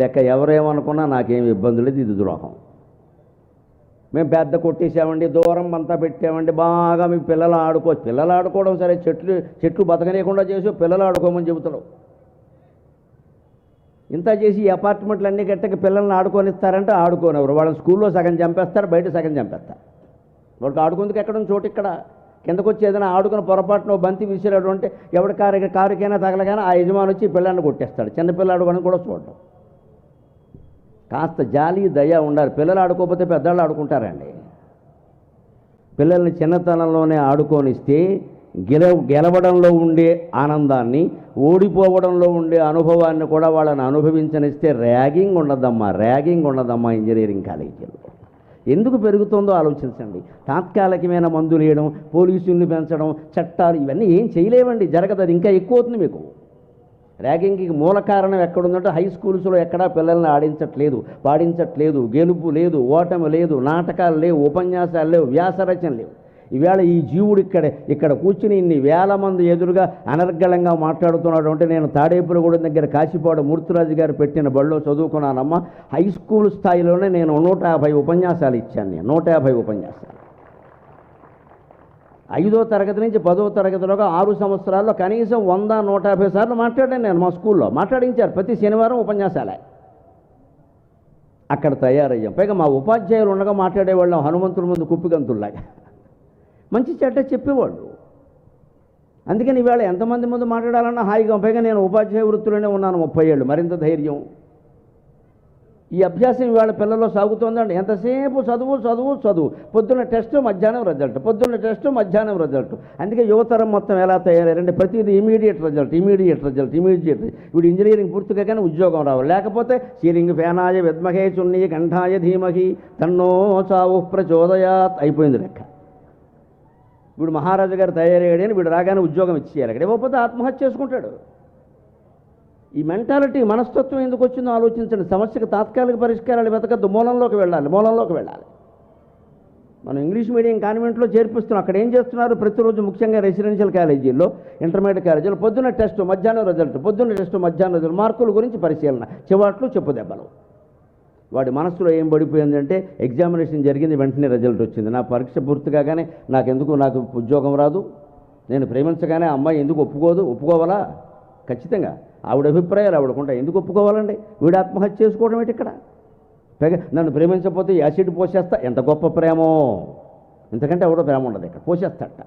లెక్క ఎవరేమనుకున్నా నాకేమి ఇబ్బంది లేదు ఇది ద్రోహం. మేము పెద్ద కొట్టేసామండి దూరం అంతా పెట్టామండి బాగా మీ పిల్లలు ఆడుకో పిల్లలు ఆడుకోవడం సరే చెట్లు చెట్లు బతకనీయకుండా చేసి పిల్లలు ఆడుకోమని చెబుతున్నావు ఇంత చేసి అపార్ట్మెంట్లు అన్ని గట్టకి పిల్లల్ని ఆడుకొనిస్తారంటే ఆడుకోనివ్వరు వాళ్ళని స్కూల్లో సగం చంపేస్తారు బయట సగం చంపేస్తారు. వాళ్ళకి ఆడుకుందుకు ఎక్కడ చోటు ఇక్కడ? కిందకు వచ్చి ఏదైనా ఆడుకున్న పొరపాటున బంతి విసిరాడు అంటే ఎవరి కారు కారుకైనా తగలకైనా ఆ యజమాని వచ్చి పిల్లల్ని కొట్టేస్తాడు. చిన్నపిల్లాడు అని కూడా చూడడం కాస్త జాలి దయ ఉండాలి. పిల్లలు ఆడుకోకపోతే పెద్దవాళ్ళు ఆడుకుంటారండి. పిల్లల్ని చిన్నతనంలోనే ఆడుకోనిస్తే గెల గెలవడంలో ఉండే ఆనందాన్ని ఓడిపోవడంలో ఉండే అనుభవాన్ని కూడా వాళ్ళని అనుభవించనిస్తే ర్యాగింగ్ ఉండదమ్మా ర్యాగింగ్ ఉండదమ్మా ఇంజనీరింగ్ కాలేజీలో ఎందుకు పెరుగుతుందో ఆలోచించండి. తాత్కాలికమైన మందులు వేయడం పోలీసుల్ని పెంచడం చట్టాలు ఇవన్నీ ఏం చేయలేవండి. జరగదు అది ఇంకా ఎక్కువ అవుతుంది మీకు. ర్యాగింగ్కి మూల కారణం ఎక్కడుందంటే హై స్కూల్స్లో ఎక్కడా పిల్లల్ని ఆడించట్లేదు పాడించట్లేదు గెలుపు లేదు ఓటమి లేదు నాటకాలు లేవు ఉపన్యాసాలు లేవు వ్యాసరచన లేవు. ఈవేళ ఈ జీవుడు ఇక్కడ ఇక్కడ కూర్చుని ఇన్ని వేల మంది ఎదురుగా అనర్గళంగా మాట్లాడుతున్నాడు అంటే నేను తాడేపులగూడెం దగ్గర కాశీపాడు మూర్తిరాజు గారు పెట్టిన బడిలో చదువుకున్నానమ్మా. హై స్కూల్ స్థాయిలోనే నేను నూట యాభై ఉపన్యాసాలు ఇచ్చాను నేను నూట యాభై ఉపన్యాసాలు. ఐదో తరగతి నుంచి పదో తరగతిలోగా ఆరు సంవత్సరాల్లో కనీసం వంద నూట యాభై సార్లు మాట్లాడాను నేను మా స్కూల్లో. మాట్లాడించారు ప్రతి శనివారం ఉపన్యాసాలే. అక్కడ తయారయ్యాం. పైగా మా ఉపాధ్యాయులు ఉండగా మాట్లాడేవాళ్ళం హనుమంతుల ముందు కుప్పిగంతుల్లాగా మంచి చెడ్డ చెప్పేవాళ్ళు. అందుకని ఇవాళ ఎంతమంది ముందు మాట్లాడాలన్నా హాయిగా పైగా నేను ఉపాధ్యాయ వృత్తిలోనే ఉన్నాను ముప్పై ఏళ్ళు. మరింత ధైర్యం. ఈ అభ్యాసం ఇవాళ పిల్లల్లో సాగుతోందండి. ఎంతసేపు చదువు చదువు చదువు. పొద్దున్న టెస్ట్ మధ్యాహ్నం రిజల్ట్. పొద్దున్న టెస్ట్ మధ్యాహ్నం రిజల్ట్. అందుకే యువతరం మొత్తం ఎలా తయారయ్యారంటే ప్రతిదీ immediate result immediate result immediate. ఇప్పుడు ఇంజనీరింగ్ పూర్తిగా కానీ ఉద్యోగం రావాలి. లేకపోతే సీలింగ్ ఫ్యానాయ విద్మహే చున్నీ కంఠాయ ధీమహి తన్నో చావు ప్రచోదయాత్ అయిపోయింది లెక్క. వీడు మహారాజు గారు తయారయ్యాడని వీడు రాగానే ఉద్యోగం ఇచ్చేయాలి. అక్కడ ఇవ్వకపోతే ఆత్మహత్య చేసుకుంటాడు. ఈ మెంటాలిటీ మనస్తత్వం ఎందుకు వచ్చిందో ఆలోచించండి. సమస్యకు తాత్కాలిక పరిష్కారాలు వెతకద్దు. మూలంలోకి వెళ్ళాలి. మూలంలోకి వెళ్ళాలి. మనం ఇంగ్లీష్ మీడియం కాన్వెంట్లో చేర్పిస్తున్నాం. అక్కడ ఏం చేస్తున్నారు? ప్రతిరోజు ముఖ్యంగా రెసిడెన్షియల్ కాలేజీల్లో ఇంటర్మీడియట్ కాలేజీలో పొద్దున్న టెస్ట్ మధ్యాహ్నం రిజల్ట్ పొద్దున్న టెస్ట్ మధ్యాహ్నం రిజల్ట్ మార్కుల గురించి పరిశీలన చివాట్లు చెప్పు దెబ్బలు. వాడి మనసులో ఏం పడిపోయిందంటే ఎగ్జామినేషన్ జరిగింది వెంటనే రిజల్ట్ వచ్చింది. నా పరీక్ష పూర్తి కాగానే నాకెందుకు నాకు ఉద్యోగం రాదు. నేను ప్రేమించగానే ఆ అమ్మాయి ఎందుకు ఒప్పుకోదు? ఒప్పుకోవాలా? ఖచ్చితంగా ఆవిడ అభిప్రాయాలు ఆవిడకుంటాయి ఎందుకు ఒప్పుకోవాలండి? వీడు ఆత్మహత్య చేసుకోవడం ఏంటి ఇక్కడ? పైగా నన్ను ప్రేమించకపోతే యాసిడ్ పోసేస్తా? ఎంత గొప్ప ప్రేమో! ఇంతకంటే ఎవడో ప్రేమ ఉండదు ఇక్కడ పోసేస్తాట